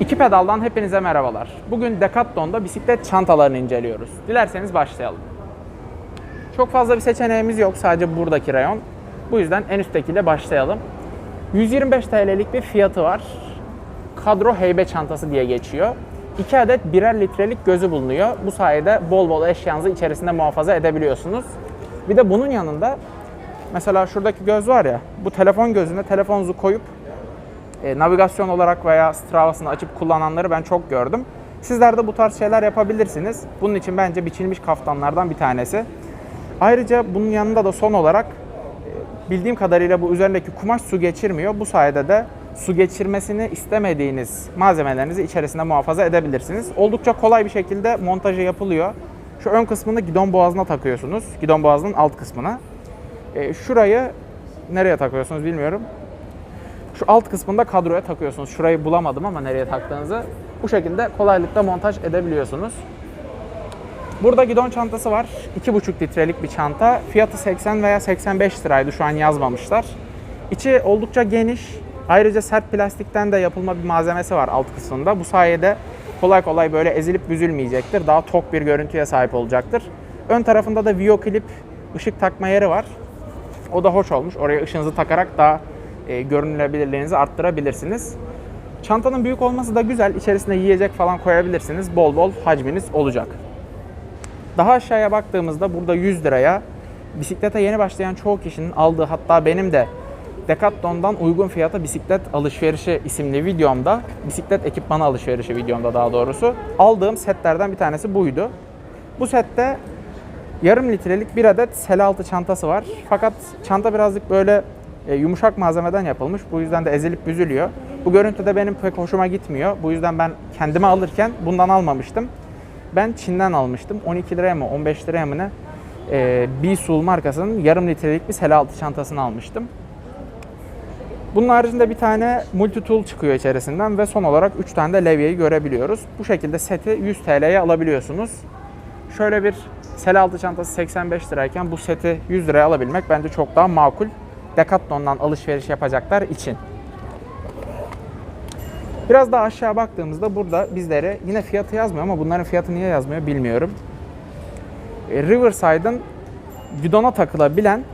İki pedaldan hepinize merhabalar. Bugün Decathlon'da bisiklet çantalarını inceliyoruz. Dilerseniz başlayalım. Çok fazla bir seçeneğimiz yok sadece buradaki rayon. Bu yüzden en üsttekiyle başlayalım. 125 TL'lik bir fiyatı var. Kadro heybe çantası diye geçiyor. 2 adet birer litrelik gözü bulunuyor. Bu sayede bol bol eşyanızı içerisinde muhafaza edebiliyorsunuz. Bir de bunun yanında mesela şuradaki göz var ya, bu telefon gözüne telefonunuzu koyup e, navigasyon olarak veya Strava'sını açıp kullananları ben çok gördüm. Sizler de bu tarz şeyler yapabilirsiniz. Bunun için bence biçilmiş kaftanlardan bir tanesi. Ayrıca bunun yanında da son olarak e, bildiğim kadarıyla bu üzerindeki kumaş su geçirmiyor. Bu sayede de su geçirmesini istemediğiniz malzemelerinizi içerisinde muhafaza edebilirsiniz. Oldukça kolay bir şekilde montajı yapılıyor. Şu ön kısmını gidon boğazına takıyorsunuz. Gidon boğazının alt kısmına. E, şurayı nereye takıyorsunuz bilmiyorum. Şu alt kısmında kadroya takıyorsunuz. Şurayı bulamadım ama nereye taktığınızı. Bu şekilde kolaylıkla montaj edebiliyorsunuz. Burada gidon çantası var. 2,5 litrelik bir çanta. Fiyatı 80 veya 85 liraydı. Şu an yazmamışlar. İçi oldukça geniş. Ayrıca sert plastikten de yapılma bir malzemesi var alt kısmında. Bu sayede kolay kolay böyle ezilip büzülmeyecektir. Daha tok bir görüntüye sahip olacaktır. Ön tarafında da Vio Clip ışık takma yeri var. O da hoş olmuş. Oraya ışığınızı takarak daha e, görünülebilirliğinizi arttırabilirsiniz. Çantanın büyük olması da güzel. İçerisine yiyecek falan koyabilirsiniz. Bol bol hacminiz olacak. Daha aşağıya baktığımızda burada 100 liraya bisiklete yeni başlayan çoğu kişinin aldığı hatta benim de Decathlon'dan uygun fiyata bisiklet alışverişi isimli videomda, bisiklet ekipmanı alışverişi videomda daha doğrusu aldığım setlerden bir tanesi buydu. Bu sette yarım litrelik bir adet sel altı çantası var. Fakat çanta birazcık böyle e, yumuşak malzemeden yapılmış. Bu yüzden de ezilip büzülüyor. Bu görüntüde benim pek hoşuma gitmiyor. Bu yüzden ben kendime alırken bundan almamıştım. Ben Çin'den almıştım. 12 liraya mı 15 liraya mı ne? E, Bisul markasının yarım litrelik bir sel altı çantasını almıştım. Bunun haricinde bir tane multi tool çıkıyor içerisinden ve son olarak 3 tane de levyeyi görebiliyoruz. Bu şekilde seti 100 TL'ye alabiliyorsunuz. Şöyle bir sel altı çantası 85 lirayken bu seti 100 liraya alabilmek bence çok daha makul. Decathlon'dan alışveriş yapacaklar için. Biraz daha aşağı baktığımızda burada bizlere yine fiyatı yazmıyor ama bunların fiyatı niye yazmıyor bilmiyorum. E, Riverside'ın gidona takılabilen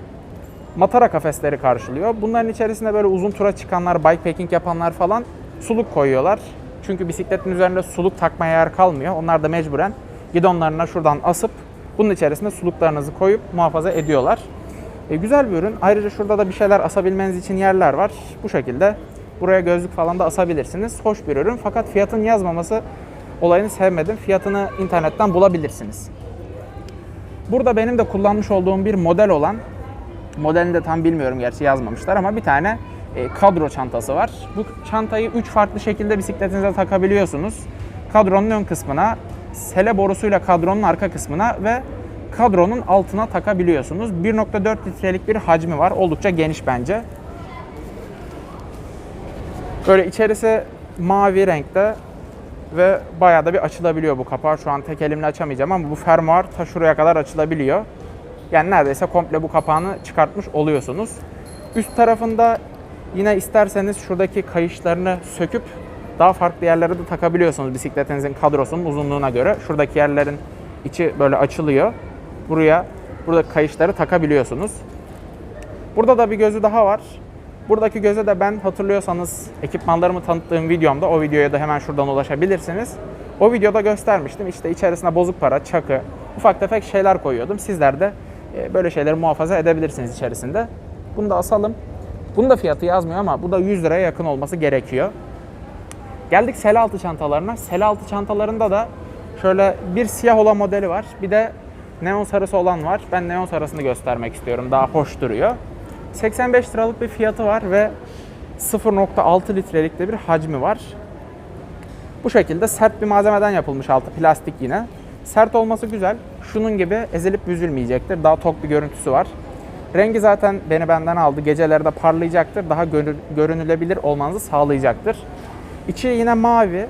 matara kafesleri karşılıyor. Bunların içerisinde böyle uzun tura çıkanlar, bikepacking yapanlar falan suluk koyuyorlar. Çünkü bisikletin üzerinde suluk takmaya yer kalmıyor. Onlar da mecburen gidonlarına şuradan asıp bunun içerisine suluklarınızı koyup muhafaza ediyorlar. E, güzel bir ürün. Ayrıca şurada da bir şeyler asabilmeniz için yerler var. Bu şekilde buraya gözlük falan da asabilirsiniz. Hoş bir ürün fakat fiyatın yazmaması olayını sevmedim. Fiyatını internetten bulabilirsiniz. Burada benim de kullanmış olduğum bir model olan modelini de tam bilmiyorum gerçi yazmamışlar ama bir tane e, kadro çantası var. Bu çantayı 3 farklı şekilde bisikletinize takabiliyorsunuz. Kadronun ön kısmına, sele borusuyla kadronun arka kısmına ve kadronun altına takabiliyorsunuz. 1.4 litrelik bir hacmi var. Oldukça geniş bence. Böyle içerisi mavi renkte ve bayağı da bir açılabiliyor bu kapağı. Şu an tek elimle açamayacağım ama bu fermuar ta şuraya kadar açılabiliyor. Yani neredeyse komple bu kapağını çıkartmış oluyorsunuz. Üst tarafında yine isterseniz şuradaki kayışlarını söküp daha farklı yerlere de takabiliyorsunuz bisikletinizin kadrosunun uzunluğuna göre. Şuradaki yerlerin içi böyle açılıyor. Buraya burada kayışları takabiliyorsunuz. Burada da bir gözü daha var. Buradaki göze de ben hatırlıyorsanız ekipmanlarımı tanıttığım videomda o videoya da hemen şuradan ulaşabilirsiniz. O videoda göstermiştim. İşte içerisine bozuk para, çakı, ufak tefek şeyler koyuyordum. Sizler de e, böyle şeyleri muhafaza edebilirsiniz içerisinde. Bunu da asalım. Bunun da fiyatı yazmıyor ama bu da 100 liraya yakın olması gerekiyor. Geldik sel altı çantalarına. Sel altı çantalarında da şöyle bir siyah olan modeli var. Bir de neon sarısı olan var. Ben neon sarısını göstermek istiyorum. Daha hoş duruyor. 85 liralık bir fiyatı var ve 0.6 litrelik de bir hacmi var. Bu şekilde sert bir malzemeden yapılmış altı plastik yine. Sert olması güzel. Şunun gibi ezilip büzülmeyecektir. Daha tok bir görüntüsü var. Rengi zaten beni benden aldı. Gecelerde parlayacaktır. Daha görü- görünülebilir olmanızı sağlayacaktır. İçi yine mavi.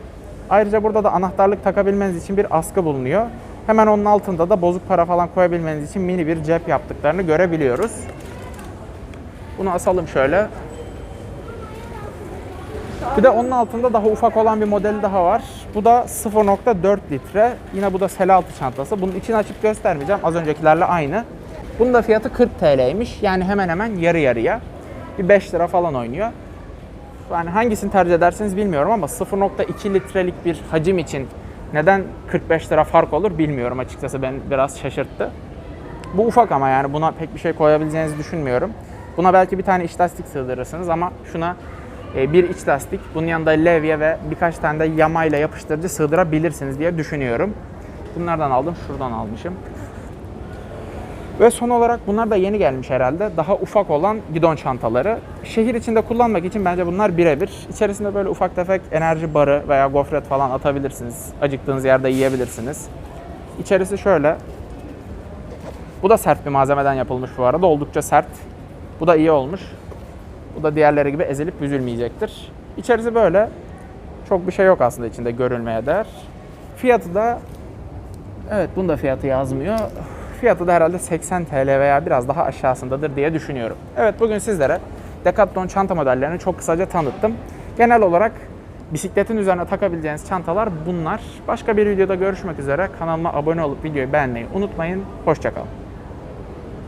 Ayrıca burada da anahtarlık takabilmeniz için bir askı bulunuyor. Hemen onun altında da bozuk para falan koyabilmeniz için mini bir cep yaptıklarını görebiliyoruz. Bunu asalım şöyle. Bir de onun altında daha ufak olan bir modeli daha var. Bu da 0.4 litre. Yine bu da sel altı çantası. Bunun içini açıp göstermeyeceğim. Az öncekilerle aynı. Bunun da fiyatı 40 TL'ymiş. Yani hemen hemen yarı yarıya. Bir 5 lira falan oynuyor. Yani hangisini tercih edersiniz bilmiyorum ama 0.2 litrelik bir hacim için neden 45 lira fark olur bilmiyorum açıkçası. Ben biraz şaşırttı. Bu ufak ama yani buna pek bir şey koyabileceğinizi düşünmüyorum. Buna belki bir tane iç lastik sığdırırsınız ama şuna e, bir iç lastik, bunun yanında levye ve birkaç tane de yamayla yapıştırıcı sığdırabilirsiniz diye düşünüyorum. Bunlardan aldım, şuradan almışım. Ve son olarak bunlar da yeni gelmiş herhalde. Daha ufak olan gidon çantaları. Şehir içinde kullanmak için bence bunlar birebir. İçerisinde böyle ufak tefek enerji barı veya gofret falan atabilirsiniz. Acıktığınız yerde yiyebilirsiniz. İçerisi şöyle. Bu da sert bir malzemeden yapılmış bu arada. Oldukça sert. Bu da iyi olmuş. Bu da diğerleri gibi ezilip büzülmeyecektir. İçerisi böyle. Çok bir şey yok aslında içinde görülmeye değer. Fiyatı da Evet bunun da fiyatı yazmıyor. Fiyatı da herhalde 80 TL veya biraz daha aşağısındadır diye düşünüyorum. Evet bugün sizlere Decathlon çanta modellerini çok kısaca tanıttım. Genel olarak bisikletin üzerine takabileceğiniz çantalar bunlar. Başka bir videoda görüşmek üzere. Kanalıma abone olup videoyu beğenmeyi unutmayın. Hoşçakalın.